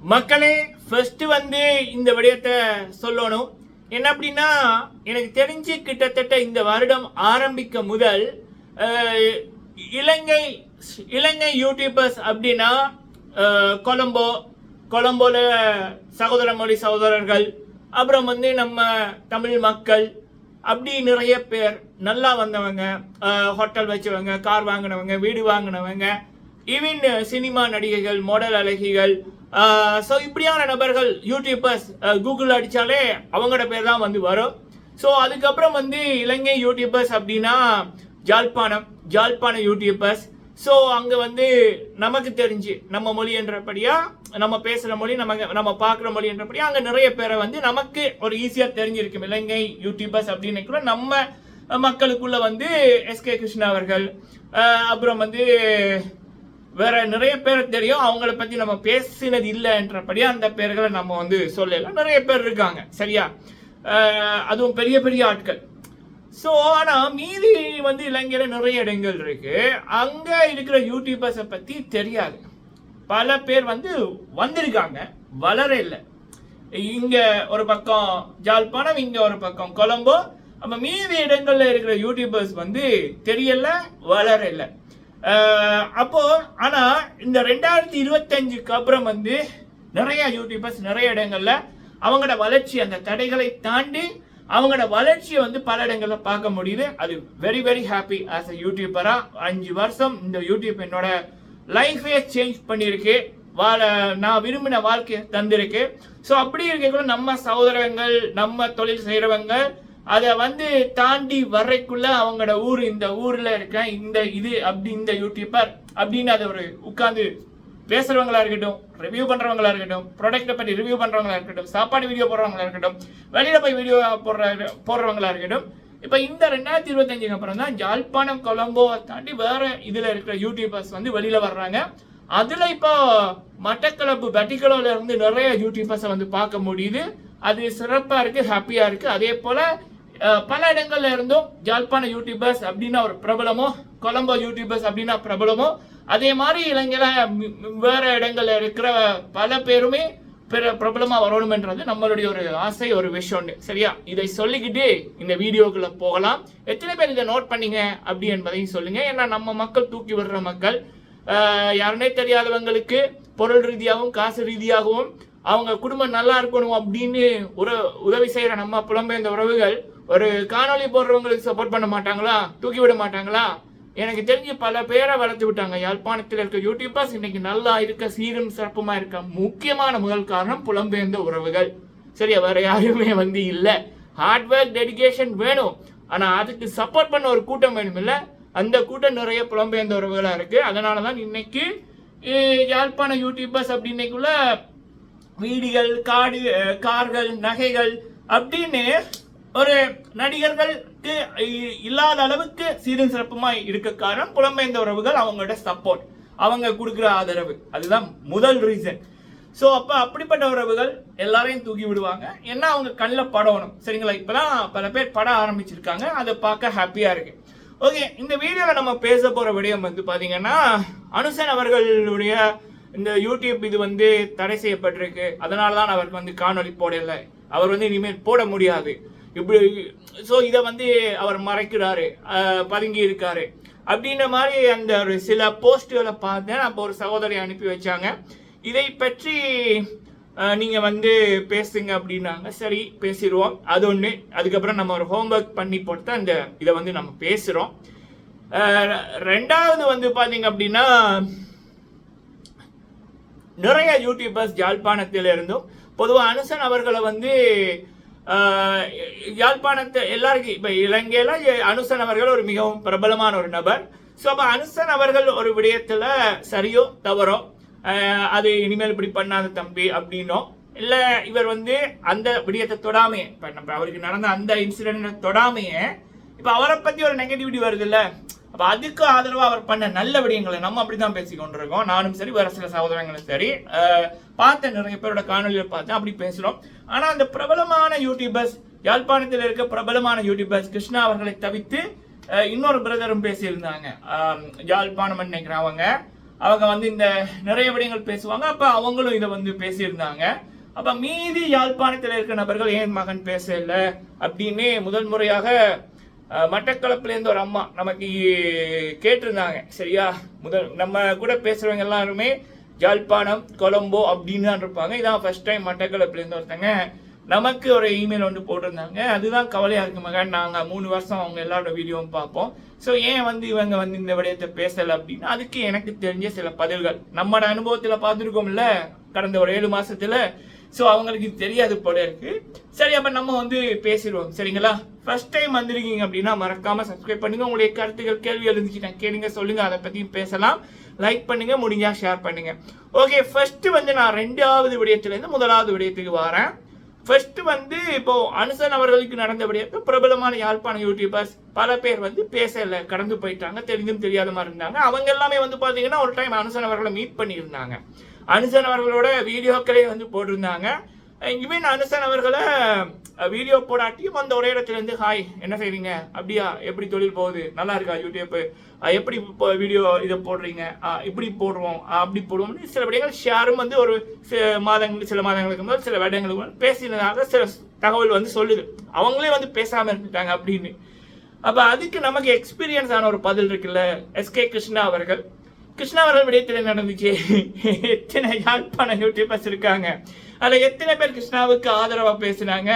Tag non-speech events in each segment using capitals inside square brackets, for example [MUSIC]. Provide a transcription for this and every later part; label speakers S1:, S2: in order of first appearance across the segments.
S1: மக்களே ஃபர்ஸ்ட் வந்து இந்த விடயத்தை சொல்லணும். என்ன அப்படின்னா எனக்கு தெரிஞ்சு கிட்டத்தட்ட இந்த வருடம் ஆரம்பிக்க முதல் இலங்கை இலங்கை யூடியூபர்ஸ் அப்படின்னா கொலம்போ கொலம்போல சகோதர மொழி சகோதரர்கள் அப்புறம் வந்து நம்ம தமிழ் மக்கள் அப்படி நிறைய பேர் நல்லா வந்தவங்க ஹோட்டல் வச்சவங்க கார் வாங்கினவங்க வீடு வாங்கினவங்க ஈவன் சினிமா நடிகைகள் மாடல் அழகிகள் ஸோ இப்படியான நபர்கள் யூடியூபர்ஸ் கூகுள் அடித்தாலே அவங்களோட பேர் தான் வந்து வரும். ஸோ அதுக்கப்புறம் வந்து இலங்கை யூடியூபர்ஸ் அப்படின்னா ஜாழ்ப்பாணம் ஜாழ்ப்பாண யூடியூபர்ஸ் ஸோ அங்கே வந்து நமக்கு தெரிஞ்சு நம்ம மொழி நம்ம பேசுகிற மொழி நம்ம நம்ம பார்க்குற மொழின்றபடியாக அங்கே நிறைய பேரை வந்து நமக்கு ஒரு ஈஸியாக தெரிஞ்சிருக்கும். இலங்கை யூடியூபர்ஸ் அப்படின்னு கூட நம்ம மக்களுக்குள்ளே வந்து எஸ்கே கிருஷ்ணா அவர்கள் அப்புறம் வந்து வேற நிறைய பேர் தெரியும். அவங்கள பத்தி நம்ம பேசினது இல்லைன்றபடி அந்த பேர்களை நம்ம வந்து சொல்லலாம். நிறைய பேர் இருக்காங்க. சரியா? அதுவும் பெரிய பெரிய ஆட்கள். ஸோ ஆனால் மீதி வந்து இலங்கையில் நிறைய இடங்கள் இருக்கு. அங்கே இருக்கிற யூடியூபர்ஸை பற்றி தெரியாது. பல பேர் வந்து வந்திருக்காங்க. வளர இல்லை. இங்கே ஒரு பக்கம் ஜாழ்ப்பாணம் இங்கே ஒரு பக்கம் கொலம்போ. நம்ம மீதி இடங்களில் இருக்கிற யூடியூபர்ஸ் வந்து தெரியல வளர இல்லை. அப்போது அப்போ ஆனா இந்த ரெண்டாயிரத்தி இருபத்தஞ்சுக்கு அப்புறம் வந்து நிறைய யூடியூபர்ஸ் நிறைய இடங்கள்ல அவங்களோட வளர்ச்சி அந்த தடைகளை தாண்டி அவங்களோட வளர்ச்சியை வந்து பல இடங்களில் பார்க்க முடியுது. அது very very happy as a யூடியூபரா அஞ்சு வருஷம் இந்த யூடியூப் என்னோட லைஃபே சேஞ்ச் பண்ணியிருக்கு. வாழ நான் விரும்பின வாழ்க்கையை தந்திருக்கு. ஸோ அப்படி இருக்கக்குள்ள நம்ம சகோதரங்கள் நம்ம தொழில் செய்கிறவங்க அதை வந்து தாண்டி வர்றதுக்குள்ள அவங்களோட ஊர் இந்த ஊர்ல இருக்க இந்த இது அப்படி இந்த யூடியூபர் அப்படின்னு அதை ஒரு உட்காந்து பேசுறவங்களா இருக்கட்டும் ரிவ்யூ பண்றவங்களா இருக்கட்டும் ப்ராடக்ட்டை பற்றி ரிவ்யூ பண்றவங்களா இருக்கட்டும் சாப்பாடு வீடியோ போடுறவங்களா இருக்கட்டும் வெளியில போய் வீடியோ போடுற போடுறவங்களா இருக்கட்டும் இப்போ இந்த ரெண்டாயிரத்தி இருபத்தஞ்சுக்கு அப்புறம் தான் ஜாழ்ப்பாணம் கொலம்போவை தாண்டி வேற இதுல இருக்கிற யூடியூபர்ஸ் வந்து வெளியில வர்றாங்க. அதுல இப்போ மட்டக்களப்பு பெட்டிக்கலோல இருந்து நிறைய யூடியூபர்ஸை வந்து பார்க்க முடியுது. அது சிறப்பா இருக்கு ஹாப்பியா இருக்கு. அதே போல பல இடங்கள்ல இருந்தும் ஜாழ்ப்பாண யூடியூபர்ஸ் அப்படின்னா ஒரு பிரபலமோ கொலம்போ யூடியூபர்ஸ் அப்படின்னா பிரபலமோ அதே மாதிரி இளைஞர வேற இடங்கள்ல இருக்கிற பல பேருமே பிற பிரபலமா வரணும்ன்றது நம்மளுடைய ஒரு ஆசை ஒரு விஷயம் சரியா? இதை சொல்லிக்கிட்டு இந்த வீடியோக்குள்ள போகலாம். எத்தனை பேர் இதை நோட் பண்ணீங்க அப்படி என்பதையும் சொல்லுங்க. ஏன்னா நம்ம மக்கள் தூக்கி விடுற மக்கள் யாருனே தெரியாதவங்களுக்கு பொருள் ரீதியாகவும் காசு ரீதியாகவும் அவங்க குடும்பம் நல்லா இருக்கணும் அப்படின்னு ஒரு உதவி செய்கிற நம்ம புலம்பெயர்ந்த உறவுகள் ஒரு காணொளி போடுறவங்களுக்கு சப்போர்ட் பண்ண மாட்டாங்களா? தூக்கி விட மாட்டாங்களா? எனக்கு தெரிஞ்சு பல பேரை வளர்த்து விட்டாங்க. யாழ்ப்பாணத்தில் இருக்க யூடியூபர்ஸ் இன்னைக்கு நல்லா இருக்க சீரும் சிறப்புமா இருக்க முக்கியமான முதல் காரணம் புலம்பெயர்ந்த உறவுகள். சரியா வேற யாருமே வந்து இல்ல. ஹார்ட்வேர் டெடிகேஷன் வேணும். ஆனால் அதுக்கு சப்போர்ட் பண்ண ஒரு கூட்டம் வேணும் இல்லை அந்த கூட்டம் நிறைய புலம்பெயர்ந்த உறவுகளாக இருக்கு. அதனால தான் இன்னைக்கு யாழ்ப்பாண யூடியூபர்ஸ் அப்படின்னைக்குள்ள வீடுகள் காடு கார்கள் நகைகள் அப்படின்னு ஒரு நடிகர்களுக்கு இ- இல்லாத அளவுக்கு சீரும் சிறப்புமா இருக்க காரணம் புலம்பெயர்ந்த உறவுகள் அவங்களோட சப்போர்ட் அவங்க கொடுக்குற ஆதரவு. அதுதான் முதல் ரீசன் ஸோ அப்போ அப்படிப்பட்ட உறவுகள் எல்லாரையும் தூக்கி விடுவாங்க. ஏன்னா அவங்க கண்ணில் படணும். சரிங்களா? இப்போதான் பல பேர் பட ஆரம்பிச்சிருக்காங்க. அதை பார்க்க ஹாப்பியாக இருக்கு. ஓகே இந்த வீடியோவில் நம்ம பேச போகிற விடயம் வந்து பார்த்தீங்கன்னா அனுசன் அவர்களுடைய இந்த யூடியூப் இது வந்து தடை செய்யப்பட்டிருக்கு. அதனால தான் அவருக்கு வந்து காணொளி போடலை. அவர் வந்து இனிமேல் போட முடியாது. இப்படி ஸோ இதை வந்து அவர் மறைக்கிறாரு பதுங்கி இருக்காரு. அப்படின்ற மாதிரி அந்த ஒரு சில போஸ்ட்டுகளை பார்த்தேன். அப்போ ஒரு சகோதரி அனுப்பி வச்சாங்க. இதை பற்றி நீங்கள் வந்து பேசுங்க அப்படின்னாங்க. சரி பேசிடுவோம். அது ஒன்று அதுக்கப்புறம் நம்ம ஒரு ஹோம்ஒர்க் பண்ணி போட்டு அந்த இதை வந்து நம்ம பேசுகிறோம் ரெண்டாவது வந்து பார்த்தீங்க அப்படின்னா நிறைய யூடியூபர்ஸ் யாழ்ப்பாணத்தில் இருந்தும் பொதுவாக அனுசன் அவர்களை வந்து யாழ்ப்பாணத்தை எல்லாருக்கும் இப்போ இலங்கையில் அனுசன் அவர்கள் ஒரு மிகவும் பிரபலமான ஒரு நபர். ஸோ அப்போ அனுசன் அவர்கள் ஒரு விடயத்தில் சரியோ தவறோ அது இனிமேல் இப்படி பண்ணாத தம்பி அப்படின்னோ இல்லை இவர் வந்து அந்த விடயத்தை தொடாமையே இப்போ நம்ம அவருக்கு நடந்த அந்த இன்சிடென்ட் தொடாமையே இப்போ அவரை பற்றி ஒரு நெகட்டிவிட்டி வருது இல்லை அப்போ அதுக்கு ஆதரவா அவர் பண்ண நல்ல விடயங்களை நம்ம அப்படிதான் பேசி கொண்டிருக்கோம். நானும் சரி வேற சில சகோதரங்களும் சரி. பார்த்தேன் பார்த்த நிறைய பேரோட காணொலியில் பார்த்தேன் அப்படி பேசுறோம். ஆனா அந்த பிரபலமான யூடியூபர்ஸ் யாழ்ப்பாணத்தில் இருக்க பிரபலமான யூடியூபர்ஸ் கிருஷ்ணா அவர்களை தவிர்த்து இன்னொரு பிரதரும் பேசியிருந்தாங்க. யாழ்ப்பாணம் நினைக்கிறேன் அவங்க. அவங்க வந்து இந்த நிறைய விடயங்கள் பேசுவாங்க. அப்ப அவங்களும் இதை வந்து பேசியிருந்தாங்க. அப்ப மீதி யாழ்ப்பாணத்தில் இருக்கிற நபர்கள் ஏன் மகன் பேசல? அப்படின்னு முதல் முறையாக மட்டக்களப்புலேருந்து ஒரு அம்மா நமக்கு கேட்டிருந்தாங்க. சரியா? முதல் நம்ம கூட பேசுகிறவங்க எல்லாருமே ஜாழ்ப்பாணம் கொலம்போ அப்படின்னு தான் இருப்பாங்க. இதான் ஃபர்ஸ்ட் டைம் மட்டக்களப்புலேருந்து ஒருத்தங்க நமக்கு ஒரு இமெயில் வந்து போட்டிருந்தாங்க. அதுதான் கவலையாக இருக்கு மகன் நாங்கள் மூணு வருஷம் அவங்க எல்லாரோட வீடியோவும் பார்ப்போம். ஸோ ஏன் வந்து இவங்க வந்து இந்த விடயத்தை பேசலை அப்படின்னா அதுக்கு எனக்கு தெரிஞ்ச சில பதில்கள். நம்மளோட அனுபவத்தில் பார்த்துருக்கோம்ல கடந்த ஒரு ஏழு மாதத்தில் ஸோ அவங்களுக்கு இது தெரியாது போல இருக்கு. சரி அப்ப நம்ம வந்து பேசிடுவோம். சரிங்களா? ஃபர்ஸ்ட் டைம் வந்திருக்கீங்க அப்படின்னா மறக்காம சப்ஸ்கிரைப் பண்ணுங்க. உங்களுடைய கருத்துக்கள் கேள்வி இருந்துச்சுன்னா கேளுங்க சொல்லுங்க. அதை பத்தியும் பேசலாம். லைக் பண்ணுங்க முடிஞ்சா ஷேர் பண்ணுங்க. ஓகே ஃபர்ஸ்ட் வந்து நான் ரெண்டாவது விடயத்துல இருந்து முதலாவது விடயத்துக்கு வரேன். ஃபர்ஸ்ட் வந்து இப்போ அனுசன் அவர்களுக்கு நடந்த பிரபலமான யாழ்ப்பாண யூடியூபர்ஸ் பல பேர் வந்து பேசல கடந்து போயிட்டாங்க தெரிஞ்சும் தெரியாத மாதிரி இருந்தாங்க. அவங்க எல்லாமே வந்து பாத்தீங்கன்னா ஒரு டைம் அனுசன் அவர்களை மீட் பண்ணியிருந்தாங்க. அனுசன் அவர்களோட வீடியோக்களே வந்து போட்டிருந்தாங்க. இவன் அனுசன் அவர்களை வீடியோ போடாட்டியும் அந்த ஒரே இடத்துல இருந்து ஹாய் என்ன செய்றீங்க? அப்படியா? எப்படி தொழில் போகுது? நல்லா இருக்கா யூடியூப்? எப்படி இப்போ வீடியோ இதை போடுறீங்க? இப்படி போடுவோம் அப்படி போடுவோம்னு சில விடயங்கள் ஷேரும் வந்து ஒரு சில மாதங்கள் சில மாதங்களுக்கு முதல் சில வருடங்களுக்கு முதல் பேசினதாக சில தகவல் வந்து சொல்லுது. அவங்களே வந்து பேசாமல் இருந்துட்டாங்க அப்படின்னு. அப்போ அதுக்கு நமக்கு எக்ஸ்பீரியன்ஸ் ஆன ஒரு பதில் இருக்குல்ல எஸ்கே கிருஷ்ணா அவர்கள். கிருஷ்ணாவரம் விடயத்தில் நடந்துச்சு. எத்தனை யாழ்ப்பாண யூடியூபர்ஸ் இருக்காங்க. அதில் எத்தனை பேர் கிருஷ்ணாவுக்கு ஆதரவாக பேசினாங்க.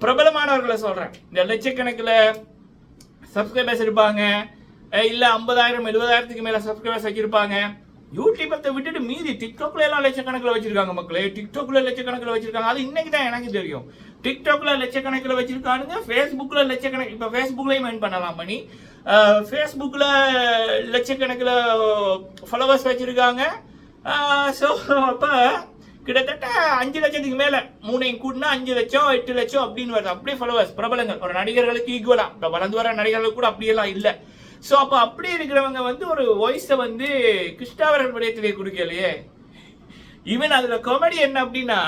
S1: பிரபலமானவர்களை சொல்கிறேன் இந்த லட்சக்கணக்கில் சப்ஸ்கிரைபர்ஸ் இருப்பாங்க. இல்லை ஐம்பதாயிரம் எழுபதாயிரத்துக்கு மேலே சப்ஸ்கிரைபர்ஸ் வச்சுருப்பாங்க. யூடியூபத்தை விட்டுட்டு மீதி டிக்டாக்ல எல்லாம் லட்சக்கணக்கில் வச்சிருக்காங்க மக்களே. டிக்டாக்ல லட்சக்கணக்கில் வச்சிருக்காங்க. அது இன்னைக்கு தான் எனக்கு தெரியும். டிக்டாக்ல லட்சக்கணக்கில் வச்சிருக்கானுங்க. ஃபேஸ்புக்ல லட்சக்கணக்கு இப்போ ஃபேஸ்புக்லேயும் மெயின் பண்ணலாம் பண்ணி ஃபேஸ்புக்கில் லட்சக்கணக்கில் ஃபாலோவர்ஸ் வச்சிருக்காங்க. ஸோ அப்போ கிட்டத்தட்ட அஞ்சு லட்சத்துக்கு மேலே மூணையும் கூட்டினா அஞ்சு லட்சம் எட்டு லட்சம் அப்படின்னு வருது. அப்படியே ஃபாலோவர்ஸ் பிரபலங்கள். ஒரு நடிகர்களுக்கு ஈக்குவலாக இப்போ வளர்ந்து வர நடிகர்களுக்கு கூட அப்படியெல்லாம் இல்லை. ஸோ அப்போ அப்படி இருக்கிறவங்க வந்து ஒரு வாய்ஸை வந்து கிருஷ்ணாவர்கள் விடயத்திலே கொடுக்கலையே. ஈவன் அதில் காமெடி என்ன அப்படின்னா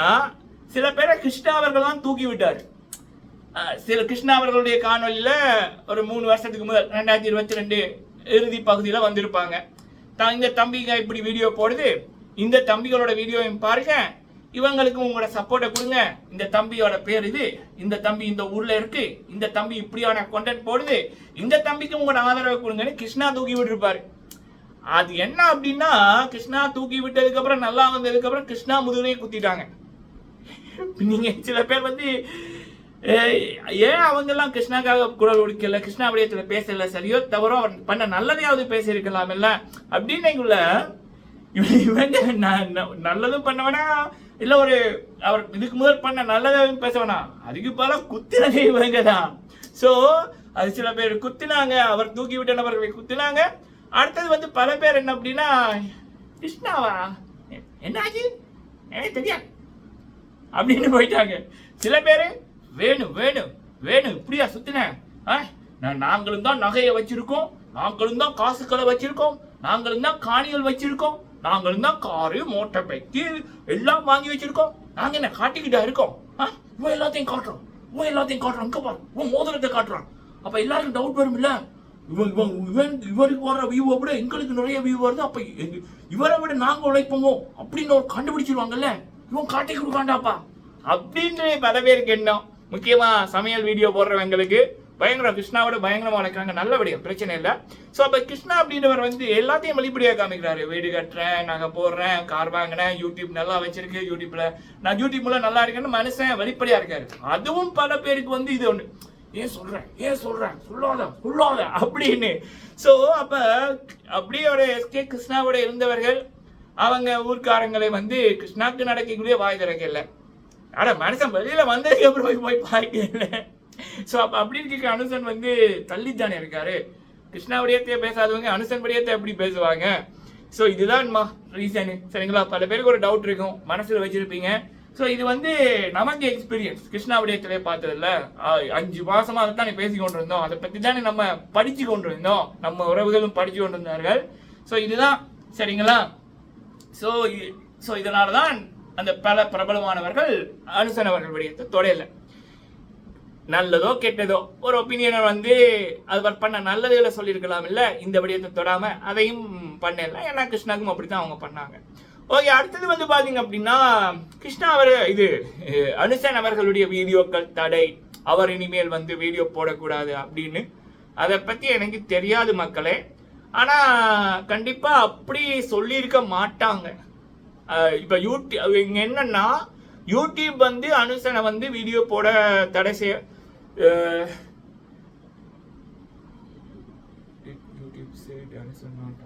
S1: சில பேரை கிருஷ்ணா தான் தூக்கி விட்டார். சில கிருஷ்ணாவர்களுடைய காணொலியில் ஒரு மூணு வருஷத்துக்கு முதல் ரெண்டாயிரத்தி இருபத்தி ரெண்டு இறுதி பகுதியில் வந்திருப்பாங்க. தான் இந்த தம்பிங்க இப்படி வீடியோ போடுது. இந்த தம்பிகளோட வீடியோவையும் பாருங்கள் இவங்களுக்கு உங்களோட சப்போர்ட்டை கொடுங்க. இந்த தம்பியோட பேர் இது. இந்த தம்பி இந்த ஊர்ல இருக்கு. இந்த தம்பி இப்படியான கண்டென்ட் போடுது. இந்த தம்பிக்கு உங்களோட ஆதரவை கொடுங்கன்னு கிருஷ்ணா தூக்கி விட்டுருப்பாரு. அது என்ன அப்படின்னா கிருஷ்ணா தூக்கி விட்டதுக்கு அப்புறம் நல்லா வந்ததுக்கு அப்புறம் கிருஷ்ணா முதுகுலையே குத்திட்டாங்க. நீங்க சில பேர் வந்து ஏய், ஏன் அவங்க எல்லாம் கிருஷ்ணாக்காக குரல் ஒடுக்கல கிருஷ்ணா விடயத்துல பேசல. சரியோ தவறோ அவர் பண்ண நல்லதையாவது பேசியிருக்கலாம் இல்ல அப்படின்னு இவன் இவங்க நல்லதும் பண்ணவனா இல்ல ஒரு அவர் இதுக்கு முதல் பண்ண நல்லதாக பேச வேணாம். அதுக்கு பல குத்தினதே இவங்க தான். ஸோ அது சில பேர் குத்தினாங்க அவர் தூக்கி விட்ட நபர்களை குத்தினாங்க. அடுத்தது வந்து பல பேர் என்ன அப்படின்னா கிருஷ்ணாவா? என்னாச்சு? எனக்கு தெரியாது. அப்படின்னு போயிட்டாங்க. சில பேர் வேணும் வேணும் வேணும் இப்படியா சுத்தினேன் நாங்களும் தான் நகையை வச்சிருக்கோம். நாங்களும் தான் காசுக்களை வச்சிருக்கோம். நாங்களும் தான் காணிகள் வச்சிருக்கோம். நாங்கள் தான் காரு மோட்டார் பைக்கு எல்லாம் வாங்கி வச்சிருக்கோம். நாங்க என்ன காட்டிக்கிட்டா இருக்கோம்? ஆ? இவன் எல்லாத்தையும் காட்டுறோம் இவன் எல்லாத்தையும் காட்டுறான். இங்க பாரு இவன் மோதிரத்தை காட்டுறான். அப்ப எல்லாருக்கும் டவுட் வரும் இல்ல இவன் இவன் இவன் இவருக்கு வர வியூவை விட எங்களுக்கு நிறைய வியூ வருது. அப்ப இவரை விட நாங்க உழைப்போமோ? அப்படின்னு ஒரு கண்டுபிடிச்சிருவாங்கல்ல? இவன் காட்டி கொடுக்காண்டாப்பா. அப்படின்னு பல பேருக்கு என்ன? முக்கியமா சமையல் வீடியோ போடுறவங்களுக்கு பயங்கரம் கிருஷ்ணாவோட பயங்கரமாக உழைக்கிறாங்க நல்ல விடயம் பிரச்சனை இல்லை. ஸோ அப்போ கிருஷ்ணா அப்படின்றவர் வந்து எல்லாத்தையும் வெளிப்படையாக காமிக்கிறாரு. வீடு கட்டுறேன் நாங்கள் போடுறேன் கார் வாங்கினேன் யூடியூப் நல்லா வச்சிருக்கு யூடியூப்ல நான் யூடியூப்ல நல்லா இருக்கேன்னு மனுஷன் வெளிப்படையாக இருக்காரு. அதுவும் பல பேருக்கு வந்து இது ஒன்று ஏன் சொல்றேன் ஏன் சொல்றேன் சொல்லாத சொல்லாத அப்படின்னு. ஸோ அப்போ அப்படியே எஸ்கே கிருஷ்ணாவோட இருந்தவர்கள் அவங்க ஊர்க்காரங்களை வந்து கிருஷ்ணாக்கு நடக்கக்கூடிய வாய் திறக்கல. ஆனால் மனுஷன் வெளியில வந்ததுக்கு அப்புறம் போய் போய் பார்க்கல [LAUGHS] ஸோ அப்போ அப்படி இருக்க அனுசன் வந்து தள்ளித்தானே இருக்காரு. கிருஷ்ணாவடியத்தையே பேசாதவங்க அனுசன் படியத்தை எப்படி பேசுவாங்க. ஸோ இதுதான்மா ரீசனு சரிங்களா? பல பேருக்கு ஒரு டவுட் இருக்கும். மனசில் வச்சிருப்பீங்க. ஸோ இது வந்து நமக்கு எக்ஸ்பீரியன்ஸ் கிருஷ்ணா விடயத்திலே பார்த்ததில்ல. ஆஹ் அஞ்சு மாசமா அதை தானே பேசி கொண்டு இருந்தோம் அதை பற்றி தானே நம்ம படிச்சு கொண்டு இருந்தோம் நம்ம உறவுகளும் படிச்சு கொண்டு இருந்தார்கள் ஸோ இதுதான். சரிங்களா? ஸோ ஸோ இதனால தான் அந்த பல பிரபலமானவர்கள் அனுசன் அவர்களுடைய தொடையலை நல்லதோ கெட்டதோ ஒரு ஒப்பீனியனை வந்து அது பண்ண நல்லதுகளை சொல்லியிருக்கலாம் இல்லை இந்த விடயத்தை தொடாம அதையும் பண்ணல. ஏன்னா கிருஷ்ணாக்கும் அப்படித்தான் அவங்க பண்ணாங்க. ஓகே அடுத்தது வந்து பாத்தீங்க அப்படின்னா கிருஷ்ணா அவர் இது அனுசன் அவர்களுடைய வீடியோக்கள் தடை. அவர் இனிமேல் வந்து வீடியோ போடக்கூடாது அப்படின்னு. அதை பத்தி எனக்கு தெரியாது மக்களே. ஆனா கண்டிப்பா அப்படி சொல்லியிருக்க மாட்டாங்க. இப்போ யூடியூப் இங்கே என்னன்னா யூடியூப் வந்து அனுசனை வந்து வீடியோ போட தடை செய்ய YouTube said Anushan not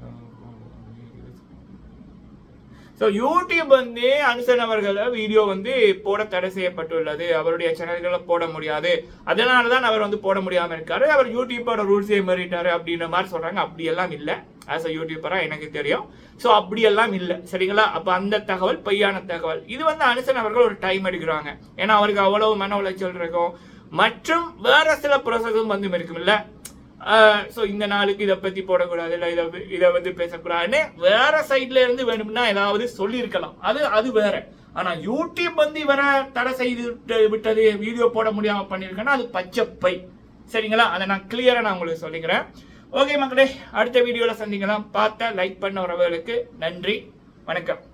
S1: so YouTube வந்து அனுசன் அவர்களை வீடியோ வந்து போட தடை செய்யப்பட்டுள்ளது. அவருடைய சேனல்களை போட முடியாது. அதனால தான் அவர் வந்து போட முடியாம இருக்காரு. அவர் யூடியூபோட ரூல்ஸே மீறிட்டாரு அப்படின்ற மாதிரி சொல்றாங்க. அப்படியெல்லாம் இல்லை. ஆஸ் அ யூடியூபரா எனக்கு தெரியும். ஸோ அப்படியெல்லாம் இல்லை. சரிங்களா? அப்போ அந்த தகவல் பொய்யான தகவல். இது வந்து அனுசன் அவர்கள் ஒரு டைம் எடுக்கிறாங்க. ஏன்னா அவருக்கு அவ்வளவு மன உளைச்சல் இருக்கும். மற்றும் வேற சில ப்ரோசஸும் வந்து இருக்குமில்ல ஸோ இந்த நாளுக்கு இதை பத்தி போடக்கூடாது இல்லை இதை இதை வந்து பேசக்கூடாதுன்னு வேற சைட்ல இருந்து வேணும்னா ஏதாவது சொல்லியிருக்கலாம். அது அது வேற. ஆனா யூடியூப் வந்து இவரை தடை செய்து விட்டு- விட்டது வீடியோ போட முடியாம பண்ணியிருக்கேன்னா அது பச்சை சரிங்களா? அதை நான் கிளியரா நான் உங்களுக்கு சொல்லிக்கிறேன். ஓகே மக்களே அடுத்த வீடியோல சந்திக்கலாம். பார்த்த லைக் பண்ண உறவுகளுக்கு நன்றி. வணக்கம்.